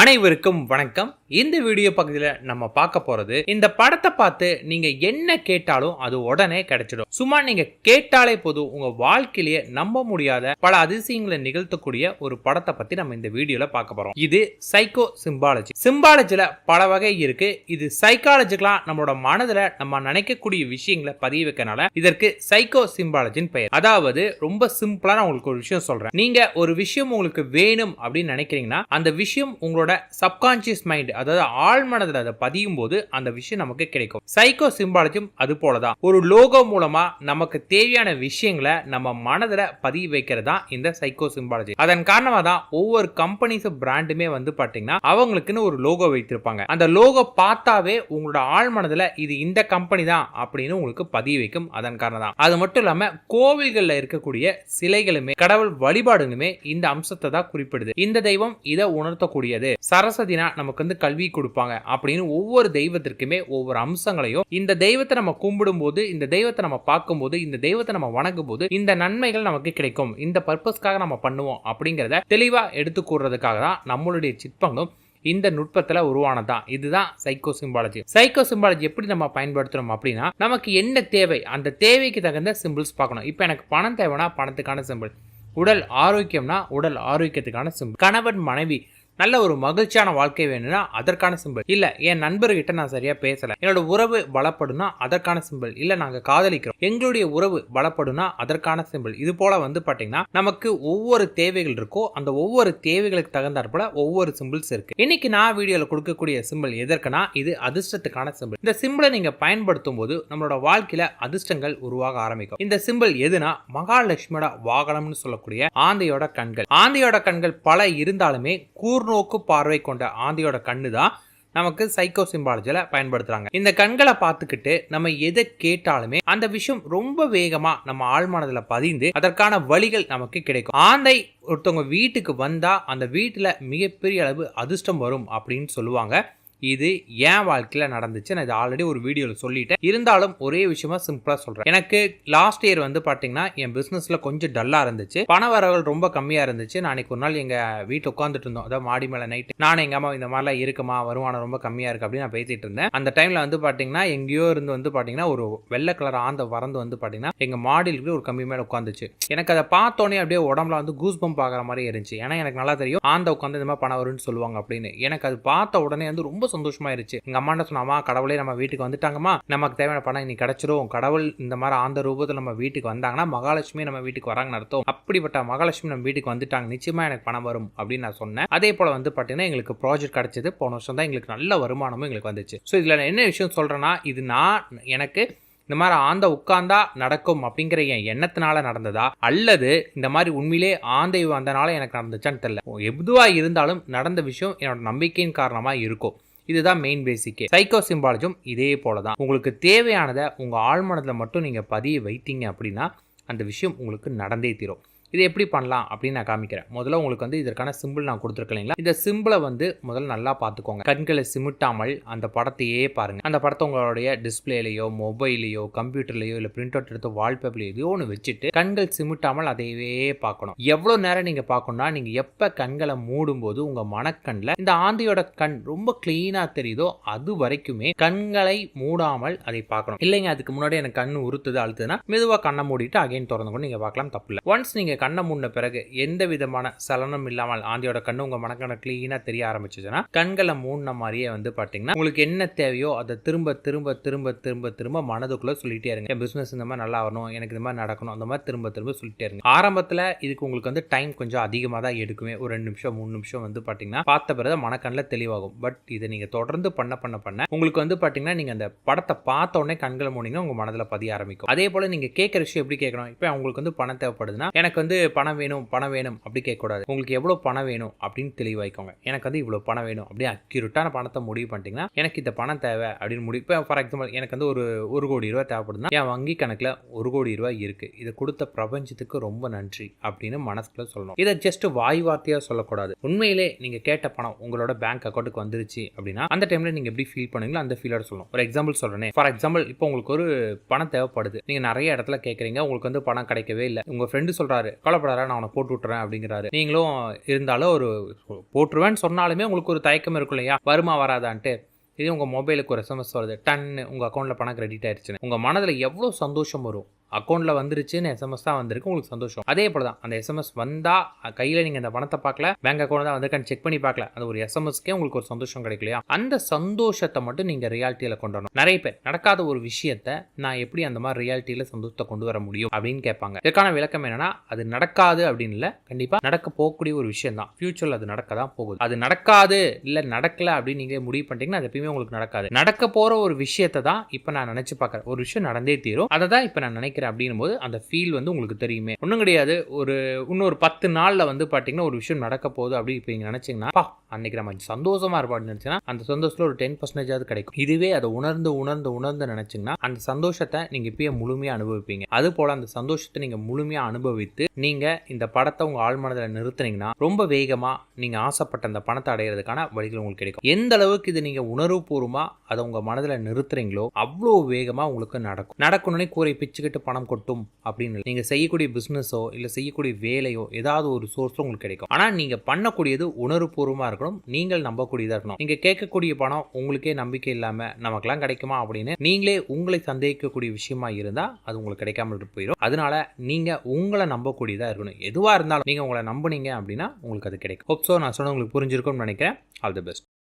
அனைவருக்கும் வணக்கம். இந்த வீடியோ பகுதியில் நம்ம பார்க்க போறது இந்த படத்தை பார்த்து நீங்க என்ன கேட்டாலும் அது உடனே கிடைச்சிடும். சும்மா நீங்க கேட்டாலே போதும் உங்க வாழ்க்கையிலேயே நம்ப முடியாத பல அதிசயங்களை நிகழ்த்தக்கூடிய ஒரு படத்தை பத்தி நம்ம இந்த வீடியோல பார்க்க போறோம். இது சைக்கோ சிம்பாலஜி சிம்பாலஜில பல வகை இருக்கு. இது சைக்காலஜிக்கெல்லாம் நம்மளோட மனதுல நம்ம நினைக்கக்கூடிய விஷயங்களை பதிய வைக்கனால இதற்கு சைக்கோ சிம்பாலஜின்னு பெயர். அதாவது ரொம்ப சிம்பிளா நான் உங்களுக்கு ஒரு விஷயம் சொல்றேன். நீங்க ஒரு விஷயம் உங்களுக்கு வேணும் அப்படின்னு நினைக்கிறீங்கன்னா அந்த விஷயம் உங்களோட சப்கான்ஷியஸ் மைண்ட் அதாவது ஆழ்மனதில் அதை பதியும் போது அந்த விஷயம் நமக்கு கிடைக்கும். சைக்கோ சிம்பாலஜியும் அது போலதான். ஒரு லோகோ மூலமா நமக்கு தேவையான விஷயங்களை நம்ம மனதில் பதிய வைக்கிறது தான் இந்த சைக்கோ சிம்பாலஜி அதன் காரணமாக தான் ஒவ்வொரு கம்பெனிஸ் பிராண்டுமே வந்து பார்த்தீங்கன்னா அவங்களுக்குன்னு ஒரு லோகோ வைத்திருப்பாங்க. அந்த லோகோ பார்த்தாவே உங்களோட ஆழ்மனதில் இது இந்த கம்பெனி தான் அப்படின்னு உங்களுக்கு பதிய வைக்கும் அதன் காரணம் தான் அது மட்டும் இல்லாம கோவில்களில் இருக்கக்கூடிய சிலைகளுமே கடவுள் வழிபாடுகளுமே இந்த அம்சத்தை தான் குறிப்பிடுது. இந்த தெய்வம் இதை உணர்த்தக்கூடியது. சரஸ்வதினா நமக்கு வந்து கல்வி கொடுப்பாங்க அப்படின்னு ஒவ்வொரு தெய்வத்திற்குமே ஒவ்வொரு அம்சங்களையும் இந்த தெய்வத்தை நம்ம கும்பிடும் போது இந்த தெய்வத்தை நம்ம பார்க்கும்போது இந்த தெய்வத்தை நம்ம வணங்கும் போது இந்த நன்மைகள் நமக்கு கிடைக்கும். இந்த பர்பஸ்க்காக நம்ம பண்ணுவோம் அப்படிங்கிறத தெளிவா எடுத்து கூறுறதுக்காக தான் நம்மளுடைய சிற்பங்களும் இந்த நுட்பத்துல உருவானதான் இதுதான் சைக்கோ சிம்பாலஜி சைக்கோ சிம்பாலஜி எப்படி நம்ம பயன்படுத்துகிறோம் அப்படின்னா நமக்கு என்ன தேவை? அந்த தேவைக்கு தகுந்த சிம்பிள்ஸ் பார்க்கணும். இப்போ எனக்கு பணம் தேவைன்னா பணத்துக்கான சிம்பிள் உடல் ஆரோக்கியம்னா உடல் ஆரோக்கியத்துக்கான சிம்பிள் கணவன் மனைவி நல்ல ஒரு மகிழ்ச்சியான வாழ்க்கை வேணும்னா அதற்கான சிம்பிள் இல்ல என் நண்பர்கிட்ட நான் சரியா பேசல. என்னோட உறவு பலப்படுனா அதற்கான சிம்பிள் இல்ல நாங்க காதலிக்கிறோம். எங்களுடைய உறவு பலப்படும்னா அதற்கான சிம்பிள் இது போல வந்து பாத்தீங்கன்னா நமக்கு ஒவ்வொரு தேவைகள் இருக்கோ அந்த ஒவ்வொரு தேவைகளுக்கு தகுந்தாற்போல ஒவ்வொரு சிம்பிள்ஸ் இருக்கு. இன்னைக்கு நான் வீடியோல கொடுக்கக்கூடிய சிம்பிள் எதற்குனா இது அதிர்ஷ்டத்துக்கான சிம்பிள் இந்த சிம்பிளை நீங்க பயன்படுத்தும் போது நம்மளோட வாழ்க்கையில அதிர்ஷ்டங்கள் உருவாக ஆரம்பிக்கும். இந்த சிம்பிள் எதுனா மகாலட்சுமியோட வாகனம்னு சொல்லக்கூடிய ஆந்தையோட கண்கள். ஆந்தையோட கண்கள் பல இருந்தாலுமே கூர் தொலைநோக்கு பார்வை கொண்ட ஆந்தையோட கண்ணு தான் நமக்கு சைக்கோ சிம்பாலஜியில் பயன்படுத்துகிறாங்க இந்த கண்களை பார்த்துக்கிட்டு நம்ம எதை கேட்டாலுமே அந்த விஷயம் ரொம்ப வேகமாக நம்ம ஆழ்மானதில் பதிந்து அதற்கான வழிகள் நமக்கு கிடைக்கும். ஆந்தை ஒருத்தவங்க வீட்டுக்கு வந்தால் அந்த வீட்டில் மிகப்பெரிய அளவு அதிர்ஷ்டம் வரும் அப்படின்னு சொல்லுவாங்க. இது என் வாழ்க்கையில் நடந்துச்சு. நான் இது ஆல்ரெடி ஒரு வீடியோவில் சொல்லிட்டேன். இருந்தாலும் ஒரே விஷயமா சிம்பிளாக சொல்கிறேன் எனக்கு லாஸ்ட் இயர் வந்து பார்த்தீங்கன்னா என் பிஸ்னஸில் கொஞ்சம் டல்லாக இருந்துச்சு. பண வரவுகள் ரொம்ப கம்மியாக இருந்துச்சு. நான் ஒரு நாள் எங்கள் வீட்டில் உட்காந்துட்டு இருந்தோம். அதாவது மாடி மேலே நைட்டு நான் எங்கள் அம்மா இந்த மாதிரிலாம் இருக்குமா? வருமானம் ரொம்ப கம்மியாக இருக்குது அப்படின்னு நான் பேசிகிட்டு இருந்தேன். அந்த டைமில் வந்து பார்த்தீங்கன்னா எங்கேயோ இருந்து வந்து பார்த்தீங்கன்னா ஒரு வெள்ளை கலர் ஆந்த வரந்து வந்து பார்த்தீங்கன்னா எங்கள் மாடியில் ஒரு கம்மி மேலே உட்காந்துச்சு எனக்கு அதை பார்த்தோன்னே அப்படியே உடம்புல வந்து கூஸ் பம்ப் ஆகிற மாதிரி இருந்துச்சு. ஏன்னா எனக்கு நல்லா தெரியும் ஆந்த உட்காந்து இந்த மாதிரி பணம் வரும்னு சொல்லுவாங்க அப்படின்னு. எனக்கு அது பார்த்த உடனே வந்து ரொம்ப சந்தோஷமாயிருச்சு. எங்க அம்மா என்ன சொன்னாமா கடவுளே நம்ம வீட்டுக்கு வந்துட்டாங்கம்மா. நமக்கு தேவையான பணம் இன்னைக்கு கிடைச்சிரும். கடவுள் இந்த மாதிரி ஆந்த ரூபத்தில் நம்ம வீட்டுக்கு வந்தாங்கன்னா மகாலட்சுமி நம்ம வீட்டுக்கு வராங்கன்னு அர்த்தம். அப்படிப்பட்ட மகாலட்சுமி நம்ம வீட்டுக்கு வந்துட்டாங்க. நிச்சயமா எனக்கு பணம் வரும். அப்படின்னு நான் சொன்னேன். அதே போல வந்து பார்த்தீங்கன்னா எங்களுக்கு ப்ராஜெக்ட் கிடைச்சது. போன வருஷம் தான் எங்களுக்கு நல்ல வருமானமும் எங்களுக்கு வந்துச்சு. ஸோ இதில் நான் என்ன விஷயம் சொல்றேன்னா இது நான் எனக்கு இந்த மாதிரி ஆந்த உட்கார்ந்தா நடக்கும் அப்படிங்கிற என் எண்ணத்தினால நடந்ததா? அல்லது இந்த மாதிரி உண்மையிலே ஆந்தை வந்தனால எனக்கு நடந்துச்சான்னு தெரியல. எதுவாக இருந்தாலும் நடந்த விஷயம் என்னோட நம்பிக்கையின் காரணமாக இருக்கும். இதுதான் மெயின் பேசிக்கே சைக்கோ சிம்பாலஜும் இதே போல தான் உங்களுக்கு தேவையானதை உங்கள் ஆழ்மனத்தில் மட்டும் நீங்கள் பதிய வைத்தீங்க அப்படின்னா அந்த விஷயம் உங்களுக்கு நடந்தே தீரும். இது எப்படி பண்ணலாம் அப்படின்னு நான் காமிக்கிறேன். முதல்ல உங்களுக்கு வந்து இதற்கான சிம்பிள் நான் கொடுத்துருக்கேன் இல்லைங்களா? இந்த சிம்பிளை வந்து முதல்ல நல்லா பார்த்துக்கோங்க. கண்களை சிமிட்டாமல் அந்த படத்தையே பாருங்க. அந்த படத்தை உங்களுடைய டிஸ்பிளேலையோ மொபைலையோ கம்ப்யூட்டர்லையோ இல்லை பிரிண்ட் அவுட் எடுத்து வால்பேப்பர்லையோ எதையோ ஒன்று வச்சுட்டு கண்கள் சிமிட்டாமல் அதையவே பார்க்கணும். எவ்வளோ நேரம் நீங்கள் பார்க்கணும்னா நீங்கள் எப்போ கண்களை மூடும்போது உங்கள் மனக்கண்ணில் இந்த ஆந்தையோட கண் ரொம்ப க்ளீனாக தெரியுதோ அது வரைக்குமே கண்களை மூடாமல் அதை பார்க்கணும். இல்லைங்க அதுக்கு முன்னாடி எனக்கு கண் உறுத்துது அழுத்துதுன்னா மெதுவாக கண்ணை மூடிட்டு அகைன் திறந்து கூட நீங்கள் பார்க்கலாம். தப்பு இல்லை. ஒன்ஸ் நீங்கள் கண்ணை முன்ன பிறகு எந்த விதமான சலனம் இல்லாமல் ஆந்தியோட கண்ணு உங்கள் மனக்கண்ணை க்ளீனாக தெரிய ஆரம்பிச்சிச்சுன்னா கண்களை மூடின மாதிரியே வந்து பார்த்தீங்கன்னா உங்களுக்கு என்ன தேவையோ அதை திரும்ப திரும்ப திரும்ப திரும்ப திரும்ப மனதுக்குள்ளே சொல்லிட்டே இருங்க. என் பிஸ்னஸ் இந்த மாதிரி நல்லா வரணும் எனக்கு இந்த மாதிரி நடக்கணும் அந்த மாதிரி திரும்ப திரும்ப சொல்லிட்டே இருங்க. ஆரம்பத்தில் இதுக்கு உங்களுக்கு வந்து டைம் கொஞ்சம் அதிகமாக தான் எடுக்குமே. ஒரு ரெண்டு நிமிஷம் மூணு நிமிஷம் வந்து பார்த்தீங்கன்னா பார்த்த பிறகு மனக்கண்ணில் தெளிவாகும். பட் இதை நீங்கள் தொடர்ந்து பண்ண பண்ண பண்ண உங்களுக்கு வந்து பார்த்தீங்கன்னா நீங்கள் அந்த படத்தை பார்த்த உடனே கண்களை மூடிங்கன்னா உங்கள் மனதில் பதிய ஆரம்பிக்கும். அதே போல் நீங்கள் கேட்குற விஷயம் எப்படி கேட்கணும்? இப்போ உங்களுக்கு வந்து பணம் தேவைப்படுதுன்னா எனக்கு வந்து வந்து பணம் வேணும் பணம் வேணும் அப்படி கேட்கக்கூடாது. உங்களுக்கு எவ்வளோ பணம் வேணும் அப்படின்னு தெளிவாய்க்கோங்க எனக்கு வந்து இவ்வளோ பணம் வேணும் அப்படியே அக்யூரட்டான பணத்தை முடிவு பண்ணிட்டீங்கன்னா எனக்கு இந்த பணம் தேவை அப்படின்னு முடிவு இப்போ ஃபார் எக்ஸாம்பிள் எனக்கு வந்து ஒரு ஒரு கோடி ரூபா தேவைப்படுதுன்னா என் வங்கி கணக்கில் ஒரு கோடி ரூபாய் இருக்கு. இதை கொடுத்த பிரபஞ்சத்துக்கு ரொம்ப நன்றி அப்படின்னு மனசுக்குள்ள சொல்லணும். இதை ஜஸ்ட் வாய் வார்த்தையாக சொல்லக்கூடாது. உண்மையிலே நீங்கள் கேட்ட பணம் உங்களோட பேங்க் அக்கௌண்ட்டுக்கு வந்துருச்சு அப்படின்னா அந்த டைம்ல நீங்கள் எப்படி ஃபீல் பண்ணுங்களோ அந்த ஃபீலோட சொல்லணும். ஒரு எக்ஸாம்பிள் சொல்கிறேன் ஃபார் எக்ஸாம்பிள் இப்போ உங்களுக்கு ஒரு பணம் தேவைப்படுது. நீங்கள் நிறைய இடத்துல கேட்குறீங்க உங்களுக்கு வந்து பணம் கிடைக்கவே இல்லை. உங்கள் ஃப்ரெண்டு சொல்கிறாரு கவலைப்படாத நான் உனக்கு போட்டு விட்டுறேன் அப்படிங்கிறாரு. நீங்களும் இருந்தாலும் ஒரு போட்டுருவேன்னு சொன்னாலுமே உங்களுக்கு ஒரு தயக்கம் இருக்கும் இல்லையா? வருமா வராதான்ட்டு. இதே உங்கள் மொபைலுக்கு ஒரு எஸ்எம்எஸ் வருது. டன்னு உங்கள் அக்கௌண்ட்டில் பணம் கிரெடிட் ஆயிடுச்சுன்னு. உங்கள் மனதில் எவ்வளோ சந்தோஷம் வரும்? அக்கௌண்ட்டில் வந்துருச்சுன்னு எஸ்எம்எஸ் தான் வந்திருக்கு. உங்களுக்கு சந்தோஷம். அதே போல் தான் அந்த எஸ்எம்எஸ் வந்தால் கையில் நீங்கள் அந்த பணத்தை பார்க்கல பேங்க் அக்கௌண்ட் தான் வந்திருக்கான்னு செக் பண்ணி பார்க்கல அந்த ஒரு எஸ்எம்எஸ்க்கே உங்களுக்கு ஒரு சந்தோஷம் கிடைக்கலையா? அந்த சந்தோஷத்தை மட்டும் நீங்கள் ரியாலிட்டியில் கொண்டு வரணும். நிறைய பேர் நடக்காத ஒரு விஷயத்த நான் எப்படி அந்த மாதிரி ரியாலிட்டியில் சந்தோஷத்தை கொண்டு வர முடியும் அப்படின்னு கேட்பாங்க. இதுக்கான விளக்கம் என்னன்னா அது நடக்காது அப்படின்னு இல்லை கண்டிப்பாக நடக்க போகக்கூடிய ஒரு விஷயம் தான். ஃபியூச்சரில் அது நடக்க தான் போகுது. அது நடக்காது இல்லை நடக்கல அப்படின்னு நீங்களே முடிவு பண்ணிட்டீங்கன்னா அது எப்பயுமே உங்களுக்கு நடக்காது. நடக்க போகிற ஒரு விஷயத்தை தான் இப்போ நான் நினச்சி பார்க்குறேன். ஒரு விஷயம் நடந்தே தீரும். அதை தான் இப்போ நான் நினைக்கிறேன். அப்படின்னும் போது அந்த ஃபீல் வந்து உங்களுக்கு தெரியுமே. ஒன்றும் கிடையாது. ஒரு இன்னொரு பத்து நாளில் வந்து பார்த்தீங்கன்னா ஒரு விஷயம் நடக்க போகுது அப்படி இப்போ நீங்கள் நினச்சிங்கன்னா பா அன்னைக்கு நம்ம சந்தோஷமா இருப்பான்னு நினச்சிங்கன்னா அந்த சந்தோஷத்தில் ஒரு டென் பர்சன்டேஜாவது கிடைக்கும். இதுவே அதை உணர்ந்து உணர்ந்து உணர்ந்து நினச்சிங்கன்னா அந்த சந்தோஷத்தை நீங்கள் இப்பயே முழுமையாக அனுபவிப்பீங்க. அது போல் அந்த சந்தோஷத்தை நீங்கள் முழுமையாக அனுபவித்து நீங்கள் இந்த படத்தை உங்கள் ஆழ்மனதில் நிறுத்துனீங்கன்னா ரொம்ப வேகமாக நீங்கள் ஆசைப்பட்ட அந்த பணத்தை அடையிறதுக்கான வழிகள் உங்களுக்கு கிடைக்கும். எந்த அளவுக்கு இது நீங்கள் உணர்வுபூர்வமாக அதை உங்கள் மனதில் நிறுத்துறீங்களோ அவ்வளோ வேகமாக உங்களுக்கு நடக்கும். நடக்கணும்னே கூரை பிச்சுக்கிட்டு பணம் கொட்டும் அப்படின்னு நீங்கள் செய்யக்கூடிய பிஸ்னஸோ இல்லை செய்யக்கூடிய வேலையோ ஏதாவது ஒரு சோர்ஸோ உங்களுக்கு கிடைக்கும். ஆனால் நீங்கள் பண்ணக்கூடியது உணர்வுபூர்வமாக இருக்கணும். நீங்கள் நம்பக்கூடியதாக இருக்கணும். நீங்கள் கேட்கக்கூடிய பணம் உங்களுக்கே நம்பிக்கை இல்லாமல் நமக்கெல்லாம் கிடைக்குமா அப்படின்னு நீங்களே உங்களை சந்தேகிக்கக்கூடிய விஷயமா இருந்தால் அது உங்களுக்கு கிடைக்காமல் போயிடும் அதனால நீங்கள் உங்களை நம்பக்கூடியதாக இருக்கணும். எதுவாக இருந்தாலும் நீங்கள் உங்களை நம்புனீங்க அப்படின்னா உங்களுக்கு அது கிடைக்கும். ஹோப் ஸோ நான் சொன்ன உங்களுக்கு புரிஞ்சிருக்கும்னு நினைக்கிறேன். All the best